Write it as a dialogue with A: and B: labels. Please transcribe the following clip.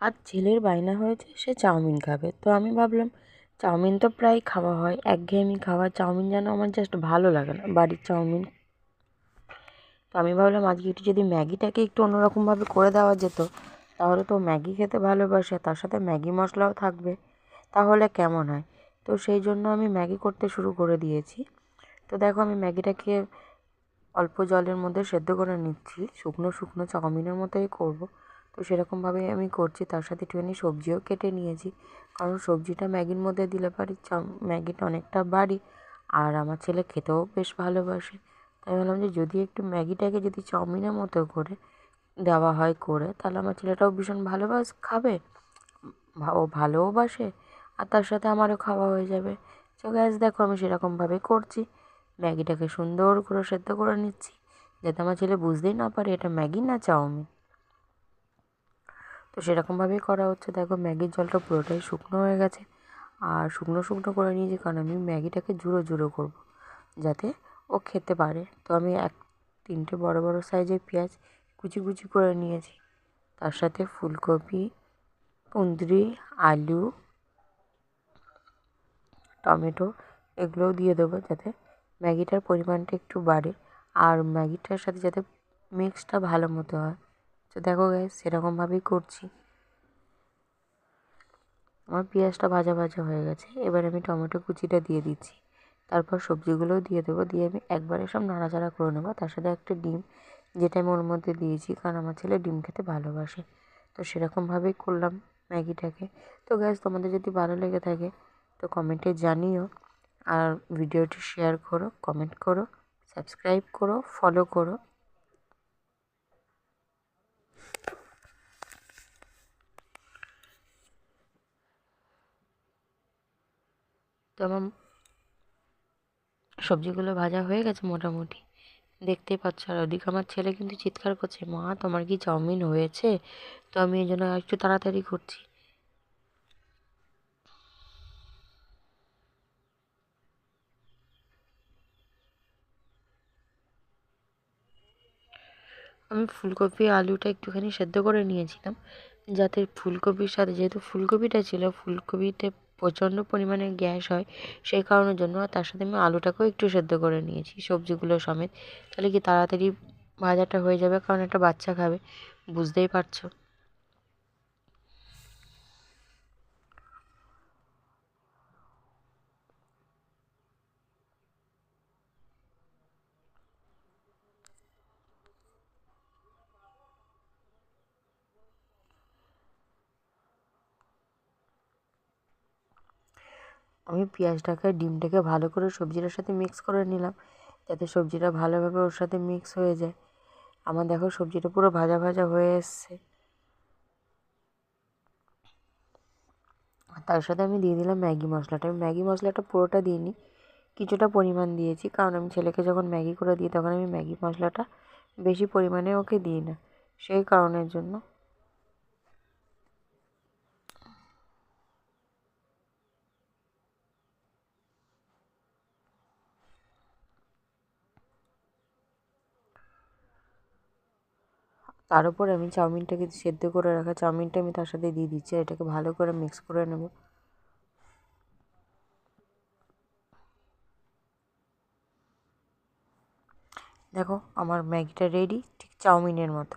A: আর ছেলের বায়না হয়েছে, সে চাউমিন খাবে। তো আমি ভাবলাম, চাউমিন তো প্রায় খাওয়া হয়, একঘেয়েমি খাওয়া চাউমিন যেন আমার জাস্ট ভালো লাগে না, বাড়ির চাউমিন। তো আমি ভাবলাম, আজকে একটু যদি ম্যাগিটাকে একটু অন্যরকমভাবে করে দেওয়া যেত, তাহলে তো ম্যাগি খেতে ভালোবাসে, তার সাথে ম্যাগি মশলাও থাকবে, তাহলে কেমন হয়? তো সেই জন্য আমি ম্যাগি করতে শুরু করে দিয়েছি। তো দেখো, আমি ম্যাগিটাকে অল্প জলের মধ্যে সেদ্ধ করে নিচ্ছি, শুকনো শুকনো চাউমিনের মতোই করব। তো সেরকমভাবেই আমি করছি। তার সাথে একটুখানি সবজিও কেটে নিয়েছি। কারণ সবজিটা ম্যাগির মধ্যে দিলে পারি ম্যাগিটা অনেকটা বাড়ি। আর আমার ছেলে খেতেও বেশ ভালোবাসে। তাই ভাবলাম যে যদি একটু ম্যাগিটাকে যদি চাউমিনের মতো করে দেওয়া হয়, করে, তাহলে আমার ছেলেটাও ভীষণ ভালোবাস, খাবে। ও ভালোও বাসে, আর তার সাথে আমারও খাওয়া হয়ে যাবে। তো গ্যাস দেখো আমি সেরকমভাবে করছি। ম্যাগিটাকে সুন্দর করে সেদ্ধ করে নিচ্ছি। যাতে আমার ছেলে বুঝতেই না পারে এটা ম্যাগি না চাউমিন। তো সেরকমভাবেই করা হচ্ছে। দেখো, ম্যাগির জলটা পুরোটাই শুকনো হয়ে গেছে। আর শুকনো শুকনো করে নিয়েছি কারণ আমি ম্যাগিটাকে জুড়ো জুড়ো করব যাতে ও খেতে পারে। তো আমি এক, তিনটে বড় বড় সাইজের পেঁয়াজ কুচি কুচি করে নিয়েছি। তার সাথে ফুলকপি, কুঁদরি, আলু, টমেটো এগুলোও দিয়ে দেবো যাতে ম্যাগিটার পরিমাণটা একটু বাড়ে। আর ম্যাগিটার সাথে যাতে মিক্সটা ভালো মতো হয়। তো দেখো গ্যাস সেরকমভাবেই করছি। আমার পেঁয়াজটা ভাজা ভাজা হয়ে গেছে। এবার আমি টমেটো কুচিটা দিয়ে দিচ্ছি। তারপর সবজিগুলোও দিয়ে দেবো। দিয়ে আমি একবারে সব নাড়াচাড়া করে নেব। তার সাথে একটা ডিম, যেটা আমি ওর মধ্যে দিয়েছি, কারণ আমার ছেলে ডিম খেতে ভালোবাসে। তো সেরকমভাবেই করলাম ম্যাগিটাকে। তো গ্যাস তোমাদের যদি ভালো লেগে থাকে, তো কমেন্টে জানিও। আর ভিডিওটি শেয়ার করো কমেন্ট করো সাবস্ক্রাইব করো ফলো করো। তো আমার সবজিগুলো ভাজা হয়ে গেছে মোটামুটি। দেখতেই পাচ্ছ। আর ওদিকে আমার ছেলে কিন্তু চিৎকার করছে, মা, তোমার কি চাউমিন হয়েছে? তো আমি এই জন্য একটু তাড়াতাড়ি করছি। আমি ফুলকপি, আলুটা একটুখানি সেদ্ধ করে নিয়েছিলাম। যাতে ফুলকপির সাথে যেহেতু ফুলকপিটা ছিল, ফুলকপিতে প্রচণ্ড পরিমাণে গ্যাস হয়, সেই কারণের জন্য তার সাথে আমি আলুটাকেও একটু সেদ্ধ করে নিয়েছি, সবজিগুলো সমেত। তাহলে কি তাড়াতাড়ি ভাজাটা হয়ে যাবে? কারণ একটা বাচ্চা খাবে, বুঝতেই পারছ। আমি পেঁয়াজটাকে, ডিমটাকে ভালো করে সবজিটার সাথে মিক্স করে নিলাম। যাতে সবজিটা ভালোভাবে ওর সাথে মিক্স হয়ে যায়। আমার দেখো সবজিটা পুরো ভাজা ভাজা হয়ে এসছে। তার সাথে আমি দিয়ে দিলাম ম্যাগি মশলাটা। আমি ম্যাগি মশলাটা পুরোটা দিইনি, কিছুটা পরিমাণ দিয়েছি। কারণ আমি ছেলেকে যখন ম্যাগি করে দিই, তখন আমি ম্যাগি মশলাটা বেশি পরিমাণে ওকে দিই না। সেই কারণের জন্য। তার উপর আমি চাউমিনটাকে সেদ্ধ করে রাখা চাউমিনটা আমি তার সাথে দিয়ে দিচ্ছি, আর এটাকে ভালো করে মিক্স করে নেব। দেখো, আমার ম্যাগিটা রেডি ঠিক চাউমিনের মতো।